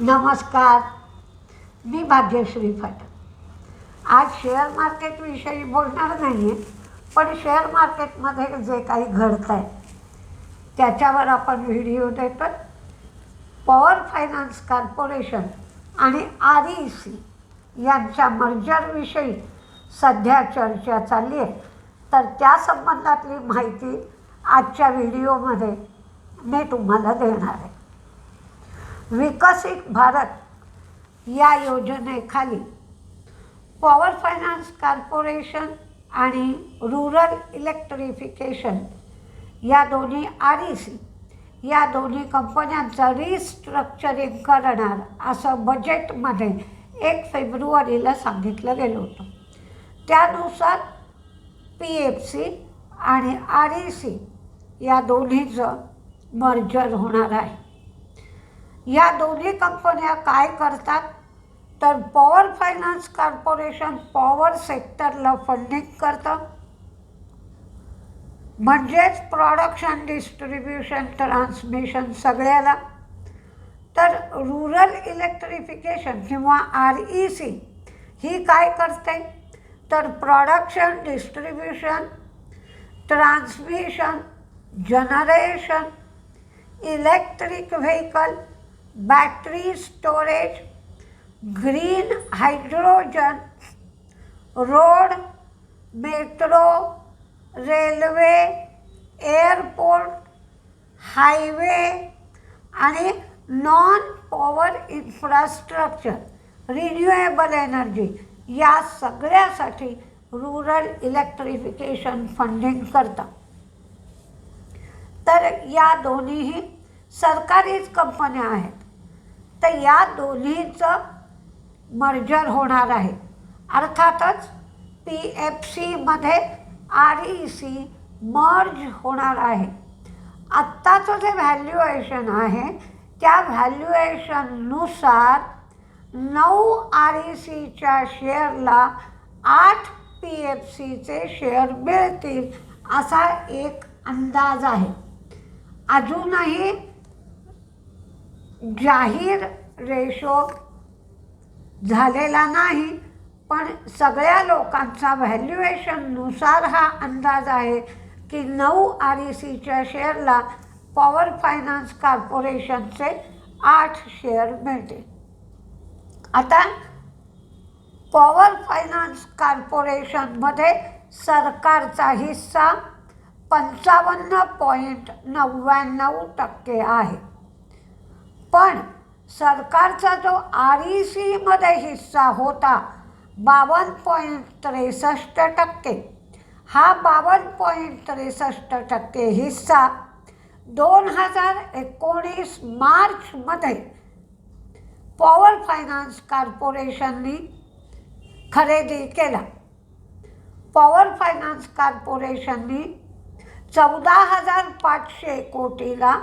नमस्कार. मी भाग्यश्री फाटक. आज शेअर मार्केटविषयी बोलणार नाही आहे पण शेअर मार्केटमध्ये जे काही घडतं आहे त्याच्यावर आपण व्हिडिओ देतो. पॉवर फायनान्स कॉर्पोरेशन आणि आर ई सी यांच्या मर्जरविषयी सध्या चर्चा चालली आहे. तर त्या संबंधातली माहिती आजच्या व्हिडिओमध्ये मी तुम्हाला देणार आहे. विकसित भारत या योजनेखाली पॉवर फायनान्स कॉर्पोरेशन आणि रुरल इलेक्ट्रिफिकेशन या दोन्ही आर ई सी या दोन्ही कंपन्यांचं रिस्ट्रक्चरिंग करणार असं बजेटमध्ये एक फेब्रुवारीला सांगितलं गेलं होतं. त्यानुसार पी एफ सी आणि आर ई सी या दोन्हीचं मर्जर होणार आहे. या दोन्ही कंपन्या काय करतात? तर पॉवर फायनान्स कॉर्पोरेशन पॉवर सेक्टरला फंडिंग करतं. म्हणजेच प्रॉडक्शन डिस्ट्रीब्युशन ट्रान्समिशन सगळ्याला. तर रुरल इलेक्ट्रिफिकेशन किंवा आर ई सी ही काय करते? तर production distribution transmission generation electric vehicle battery storage green hydrogen road metro railway airport highway आणि non power infrastructure renewable energy या सगळ्यासाठी रुरल इलेक्ट्रिफिकेशन फंडिंग करतात. तर या दोन्हीही सरकारीच कंपन्या आहेत. तर या दोन्हीचं मर्जर होणार आहे. अर्थातच पी एफ सीमध्ये आर ई सी मर्ज होणार आहे. आत्ताचं जे व्हॅल्युएशन आहे त्या व्हॅल्युएशननुसार नऊ आर ई सीच्या शेअरला आठ पी एफ सीचे शेअर मिळतील असा एक अंदाज आहे. अजूनही जाहीर रेशो झालेला नाही पण सगळ्या लोकांचा व्हॅल्युएशननुसार हा अंदाज आहे की नऊ आर ई सीच्या शेअरला पॉवर फायनान्स कॉर्पोरेशनचे आठ शेअर मिळते आता पॉवर फायनान्स कॉर्पोरेशनमध्ये सरकारचा हिस्सा पंचावन्न पॉईंट नव्याण्णव टक्के आहे. पण सरकारचा जो आर ई सीमध्ये हिस्सा होता बावन्न पॉईंट त्रेसष्ट टक्के. हा बावन्न पॉईंट त्रेसष्ट टक्के हिस्सा दोन हजार एकोणीस मार्चमध्ये पॉवर फायनान्स कॉर्पोरेशननी खरेदी केला. पॉवर फायनान्स कॉर्पोरेशननी चौदा हजार पाचशे कोटीला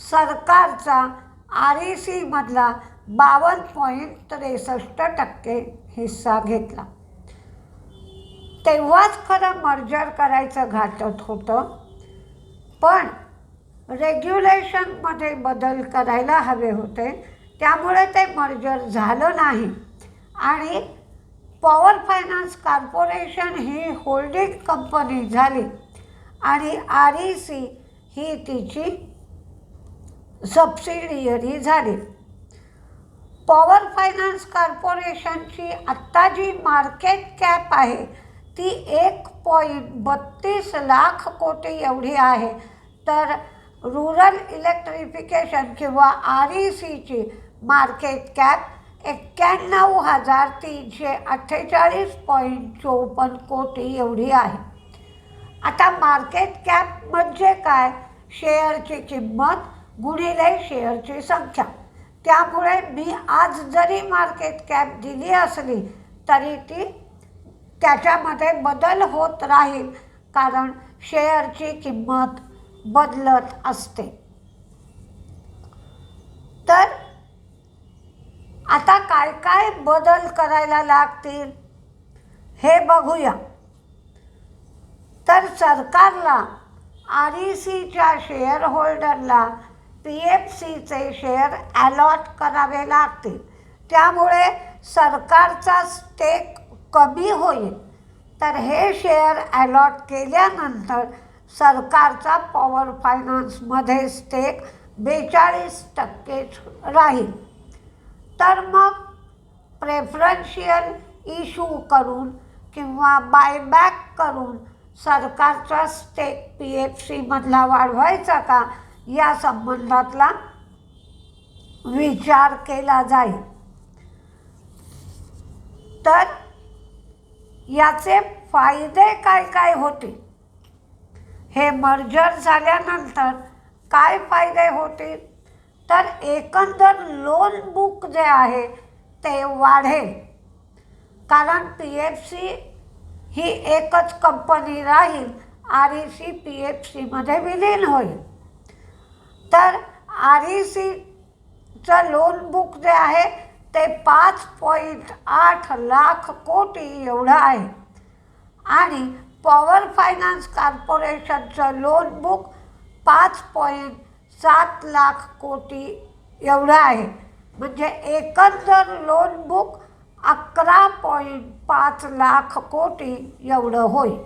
सरकारचा आर ई सीमधला बावन्न पॉईंट त्रेसष्ट टक्के हिस्सा घेतला. तेव्हाच खरं मर्जर करायचं घातत होतं. पण रेग्युलेशनमध्ये बदल करायला हवे होते. त्यामुळे ते मर्जर झालं नाही. आणि पॉवर फायनान्स कॉर्पोरेशन ही होल्डिंग कंपनी झाली. आणि आर ई सी ही तिची सबसिडियरी झाली. पॉवर फायनान्स कॉर्पोरेशनची आत्ता जी मार्केट कॅप आहे ती एक पॉईंट बत्तीस लाख कोटी एवढी आहे. तर रुरल इलेक्ट्रिफिकेशन किंवा आर ई सीची मार्केट कॅप एक्क्याण्णव हजार तीनशे अठ्ठेचाळीस पॉईंट चोपन्न कोटी एवढी आहे. आता मार्केट कॅप म्हणजे काय? शेअरची किंमत गुणिले शेअरची संख्या. त्यामुळे मी आज जरी मार्केट कॅप दिली असली तरी ती त्याच्यामध्ये बदल होत राहील कारण शेअरची किंमत बदलत असते. तर आता काय काय बदल करायला लागतील हे बघूया. तर सरकारला आर ई सीच्या शेअर होल्डरला पी एफ सीचे शेअर अलॉट करावे लागतील. त्यामुळे सरकारचा स्टेक कमी होईल. तर हे शेअर अलॉट केल्यानंतर सरकारचा पॉवर फायनान्समध्ये स्टेक बेचाळीस टक्केच राहील. तर मग प्रेफरन्शियल इशू करून किंवा बायबॅक करून सरकारचा स्टेक पी एफ सीमधला वाढवायचा का? या संबंधातला विचार केला जाईल. तर याचे फायदे काय काय होते? हे मर्जर झाल्यानंतर काय फायदे होतील? तर एकंदर लोन बुक जे आहे ते वाढेल. कारण पी एफ सी ही एकच कंपनी राहील आर सी पी एफ सीमध्ये विलीन होईल. तर आर ई सीचं लोन बुक जे आहे ते पाच पॉईंट आठ लाख कोटी एवढं आहे. आणि पॉवर फायनान्स कॉर्पोरेशनचं लोन बुक पाच पॉईंट सात लाख कोटी एवढं आहे. म्हणजे एकंदर लोन बुक अकरा पॉईंट पाच लाख कोटी एवढं होईल.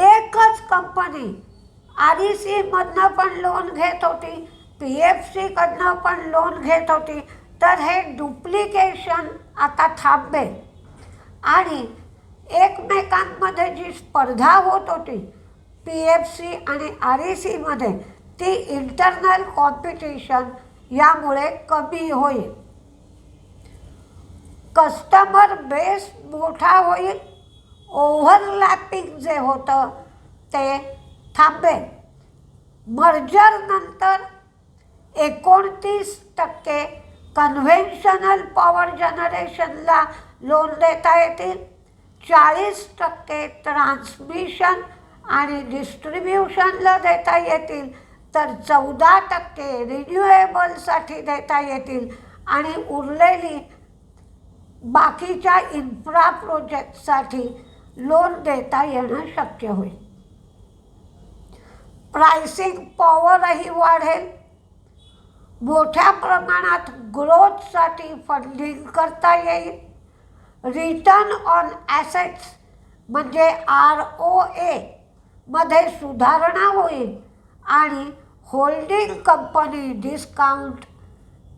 एकच कंपनी आर ई सीमधनं पण लोन घेत होती पी एफ सीकडनं पण लोन घेत होती. तर हे डुप्लिकेशन आता थांबेल. आणि एकमेकांमध्ये जी स्पर्धा होत होती पी एफ सी आणि आर ई सीमध्ये ती इंटरनल कॉम्पिटिशन यामुळे कमी होईल. कस्टमर बेस मोठा होईल. ओव्हरलॅपिंग जे होतं ते थांबेल मर्जरनंतर एकोणतीस टक्के कन्व्हेन्शनल पॉवर जनरेशनला लोन देता येतील. चाळीस टक्के ट्रान्समिशन आणि डिस्ट्रीब्युशनला देता येतील. तर चौदा टक्के रिन्युएबलसाठी देता येतील. आणि उरलेली बाकीच्या इन्फ्रा प्रोजेक्टसाठी लोन देता येणं शक्य होईल. प्राइसिंग पॉवरही वाढेल. मोठ्या प्रमाणात ग्रोथसाठी फंडिंग करता येईल. रिटर्न ऑन ॲसेट्स म्हणजे आर ओ एमध्ये सुधारणा होईल आणि होल्डिंग कंपनी डिस्काउंट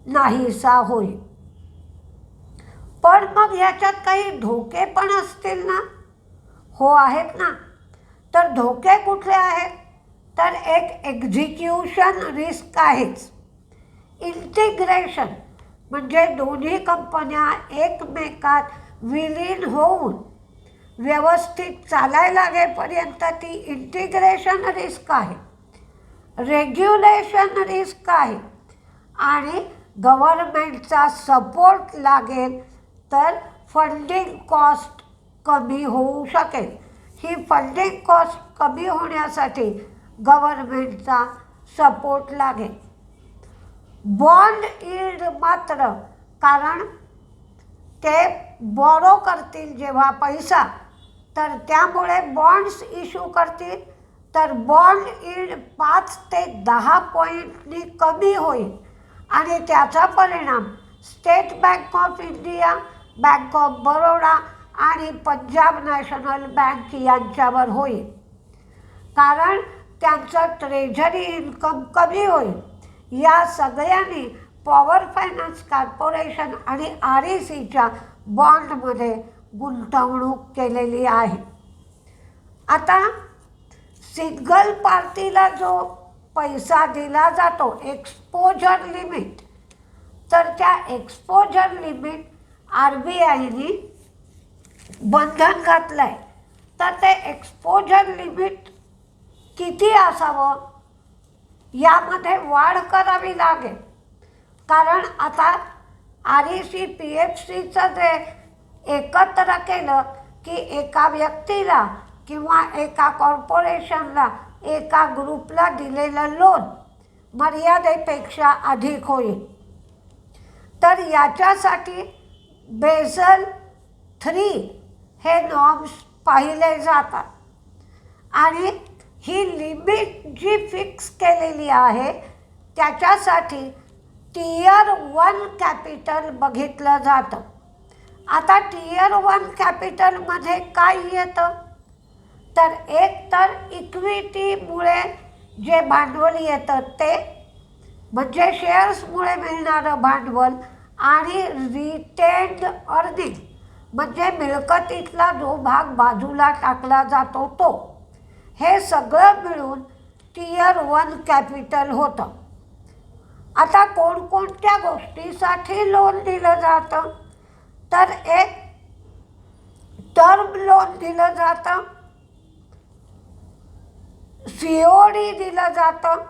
नाहीसा होईल. पण मग याच्यात काही धोके पण असतील ना? हो आहेत ना. तर धोके कुठले आहेत? एक एक्झिक्युशन रिस्क आहेच. इंटिग्रेशन म्हणजे दोन्ही कंपन्या एकमेकात विलीन होऊन व्यवस्थित चालायला लागेपर्यंत ती इंटिग्रेशन रिस्क आहे. रेग्युलेशन रिस्क आहे. आणि गव्हर्मेंटचा सपोर्ट लागेल तर फंडिंग कॉस्ट कमी होऊ शकेल. ही फंडिंग कॉस्ट कमी होण्यासाठी गव्हर्मेंटचा सपोर्ट लागेल. बॉन्ड इल्ड मात्र कारण ते बॉरो करतील जेव्हा पैसा तर त्यामुळे बॉन्ड्स इश्यू करतील तर बॉन्ड इल्ड पाच ते दहा पॉईंटनी कमी होईल. आणि त्याचा परिणाम State Bank of India Bank of Baroda आणि पंजाब नॅशनल बँक यांच्यावर होईल. कारण त्यांचं ट्रेझरी इन्कम कमी होईल. या सगळ्यांनी पॉवर फायनान्स कॉर्पोरेशन आणि आर ई सीच्या बॉन्डमध्ये गुंतवणूक केलेली आहे. आता सिंगल पार्टीला जो पैसा दिला जातो एक्सपोजर लिमिट तर त्या एक्सपोजर लिमिट आर बी आयने बंधन घातलं आहे तर ते एक्सपोजर लिमिट किती असावं? यामध्ये वाढ करावी लागेल. कारण आता R E C P F सीचं जे एकत्र केलं की एका व्यक्तीला किंवा एका कॉर्पोरेशनला एका ग्रुपला दिलेलं लोन मर्यादेपेक्षा अधिक होईल. तर याच्यासाठी बेझल थ्री हे नॉर्म्स पाहिले जातात. आणि ही लिमिट जी फिक्स केलेली आहे त्याच्यासाठी टीयर वन कॅपिटल बघितलं जातं. आता टीयर वन कॅपिटलमध्ये काय येतं? तर एक तर इक्विटीमुळे जे भांडवल येतं ते म्हणजे शेअर्समुळे मिळणारं भांडवल आणि रिटेन्ड अर्निंग म्हणजे मिळकतीतला जो भाग बाजूला टाकला जातो तो. हे सगळं मिळून टियर वन कॅपिटल होतं. आता कोणकोणत्या गोष्टीसाठी लोन दिलं जातं? तर एक टर्म लोन दिलं जातं. सी ओ डी दिलं जातं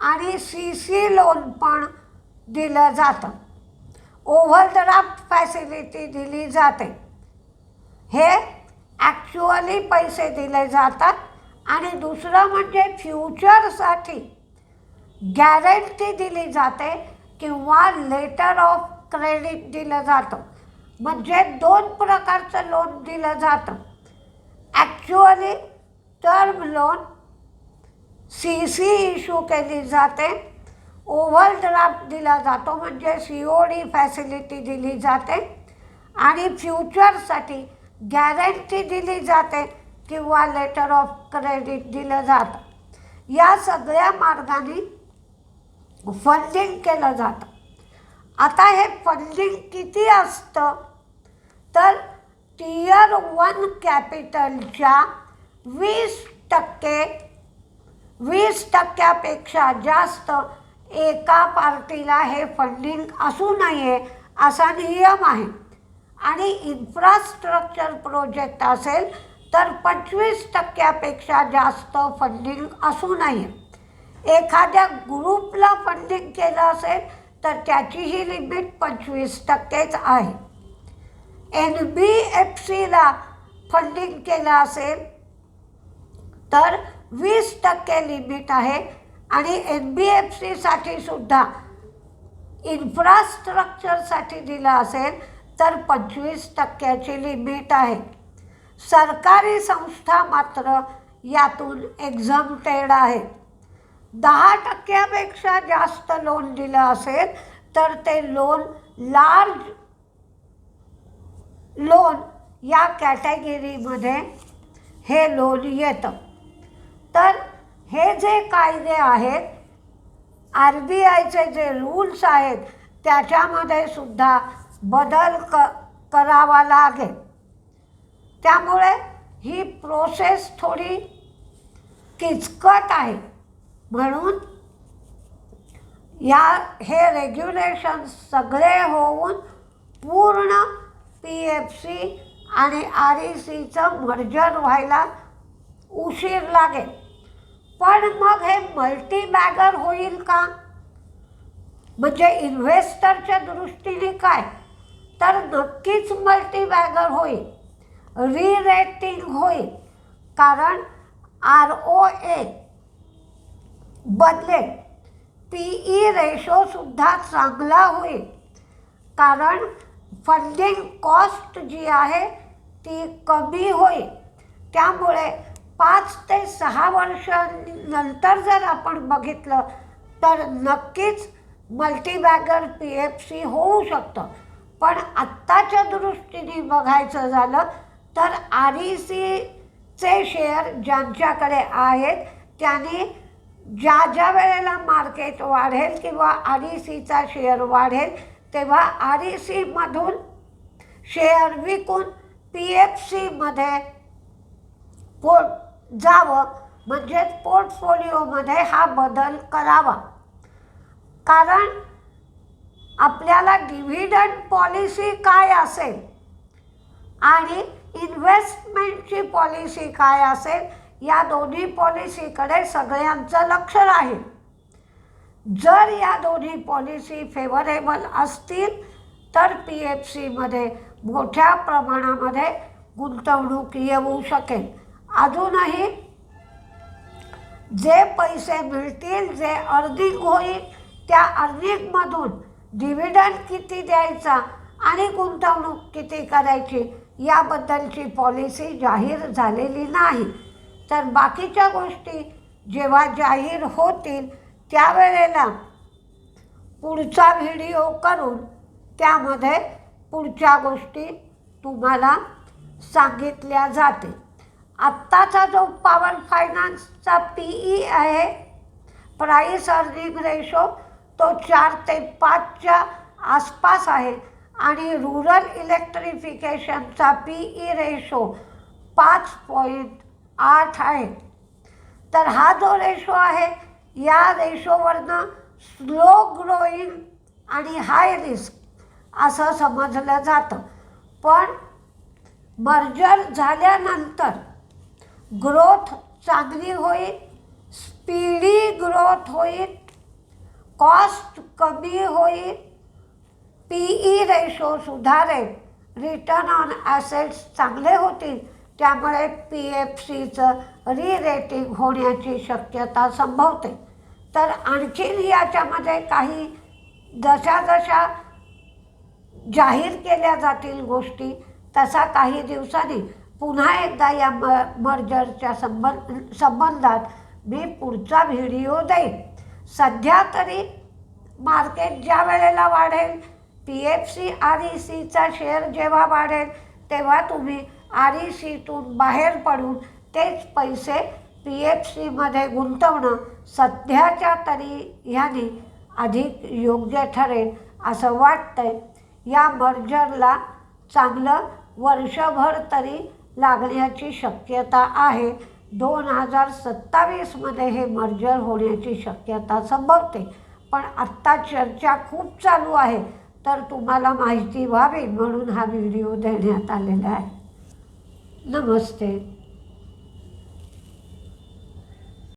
आणि सी सी लोन पण दिलं जातं. ओव्हरड्राफ्ट फॅसिलिटी दिली जाते. हे ॲक्च्युअली पैसे दिले जातात. आणि दुसरं म्हणजे फ्युचरसाठी गॅरंटी दिली जाते किंवा लेटर ऑफ क्रेडिट दिलं जातं. म्हणजे दोन प्रकारचं लोन दिलं जातं. Actually term loan C C issue केली जाते. ओव्हरड्राफ्ट दिला जातो म्हणजे सी ओ डी फॅसिलिटी दिली जाते. आणि फ्युचरसाठी गॅरंटी दिली जाते. किंवा लेटर ऑफ क्रेडिट दिलं जातं. या सगळ्या मार्गाने फंडिंग केलं जातं. आता हे फंडिंग किती असतं? तर टियर वन कॅपिटलच्या वीस टक्के वीस टक्क्यापेक्षा जास्त एका पार्टीला हे फंडिंग असू नये असा नियम आहे. आणि इन्फ्रास्ट्रक्चर प्रोजेक्ट असेल तर पंचवीस टक्क्यापेक्षा जास्त फंडिंग असू नये. एखाद्या ग्रुपला फंडिंग केलं असेल तर त्याचीही लिमिट पंचवीस टक्केच आहे. एन बी एफ सीला फंडिंग केलं असेल तर वीस टक्के लिमिट आहे आणि एन बी एफ सीसाठी सुद्धा इन्फ्रास्ट्रक्चरसाठी दिलं असेल तर पंचवीस टक्क्याची लिमिट आहे. सरकारी संस्था मात्र यातून एक्झमटेड आहेत. दहा टक्क्यापेक्षा जास्त लोन दिलं असेल तर ते लोन लार्ज लोन या कॅटेगरीमध्ये हे लोन येतं. तर हे जे कायदे आहेत आर बी आयचे जे रूल्स आहेत त्याच्यामध्ये सुद्धा बदल क करावा लागेल. त्यामुळे ही प्रोसेस थोडी किचकट आहे. म्हणून या हे रेग्युलेशन सगळे होऊन पूर्ण पी एफ सी आणि आर ई सीचं मर्जर व्हायला उशीर लागेल. पण मग हे मल्टीबॅगर होईल का? म्हणजे इन्व्हेस्टरच्या दृष्टीने काय? तर नक्कीच मल्टीबॅगर होईल. री रेटिंग होईल. कारण आर ओ ए बदलेल. पी ई रेशोसुद्धा चांगला होईल. कारण फंडिंग कॉस्ट जी आहे ती कमी होईल. त्यामुळे पाच ते सहा वर्षांनंतर जर आपण बघितलं तर नक्कीच मल्टीबॅगर पी एफ सी होऊ शकतं. पण आत्ताच्या दृष्टीने बघायचं झालं तर आर ई सीचे शेअर ज्यांच्याकडे आहेत त्यांनी ज्या ज्या वेळेला मार्केट वाढेल किंवा आर ई सीचा शेअर वाढेल तेव्हा आर ई सीमधून शेअर विकून पी एफ सीमध्ये पोट जावं म्हणजेच पोर्टफोलिओमध्ये हा बदल करावा. कारण आपल्याला डिव्हिडंड पॉलिसी काय असेल? आणि इन्व्हेस्टमेंटची पॉलिसी काय असेल या दोन्ही पॉलिसीकडे सगळ्यांचं लक्ष राहील. जर या दोन्ही पॉलिसी फेवरेबल असतील तर पी एफ सीमध्ये मोठ्या प्रमाणामध्ये गुंतवणूक येऊ शकेल. अजूनही जे पैसे मिळतील जे अर्निंग होईल त्या अर्निंगमधून डिव्हिडंड किती द्यायचा आणि गुंतवणूक किती करायची याबद्दलची पॉलिसी जाहीर झालेली नाही. तर बाकीच्या गोष्टी जेव्हा जाहीर होतील त्यावेळेला पुढचा व्हिडिओ करून त्यामध्ये पुढच्या गोष्टी तुम्हाला सांगितल्या जातील. आत्ताचा जो पॉवर फायनान्सचा पी ई आहे प्राईस अर्निंग रेशो तो चार ते पाचच्या आसपास आहे. आणि रुरल इलेक्ट्रिफिकेशनचा पी ई रेशो पाच पॉईंट आठ आहे. तर हा जो रेशो आहे या रेशोवरनं स्लो ग्रोईंग आणि हाय रिस्क असं समजलं जातं. पण मर्जर झाल्यानंतर ग्रोथ चांगली होईल स्पीडी ग्रोथ होईल कॉस्ट कमी होईल पी ई रेशो सुधारेल. रिटर्न ऑन ॲसेट्स चांगले होतील त्यामुळे पी एफ सीचं रिरेटिंग होण्याची शक्यता संभवते. तर आणखीन याच्यामध्ये काही जशा जशा जाहीर केल्या जातील गोष्टी तसा काही दिवसांनी. पुन्हा एकदा या म मर्जरच्या संबंध संबंधात मी पुढचा व्हिडिओ देईन. सध्या तरी मार्केट ज्या वेळेला वाढेल P F C R E सीचा शेअर जेव्हा वाढेल तेव्हा तुम्ही आर ई सीतून बाहेर पडून तेच पैसे पी एफ सीमध्ये गुंतवणं सध्याच्या तरी ह्याने अधिक योग्य ठरेल असं वाटतंय. या मर्जरला चांगलं वर्षभर तरी लागण्याची शक्यता आहे. दोन हजार सत्तावीसमध्ये हे मर्जर होण्याची शक्यता संभवते. पण आत्ता चर्चा खूप चालू आहे. तर तुम्हाला माहिती व्हावी म्हणून हा व्हिडिओ देण्यात आलेला आहे. नमस्ते.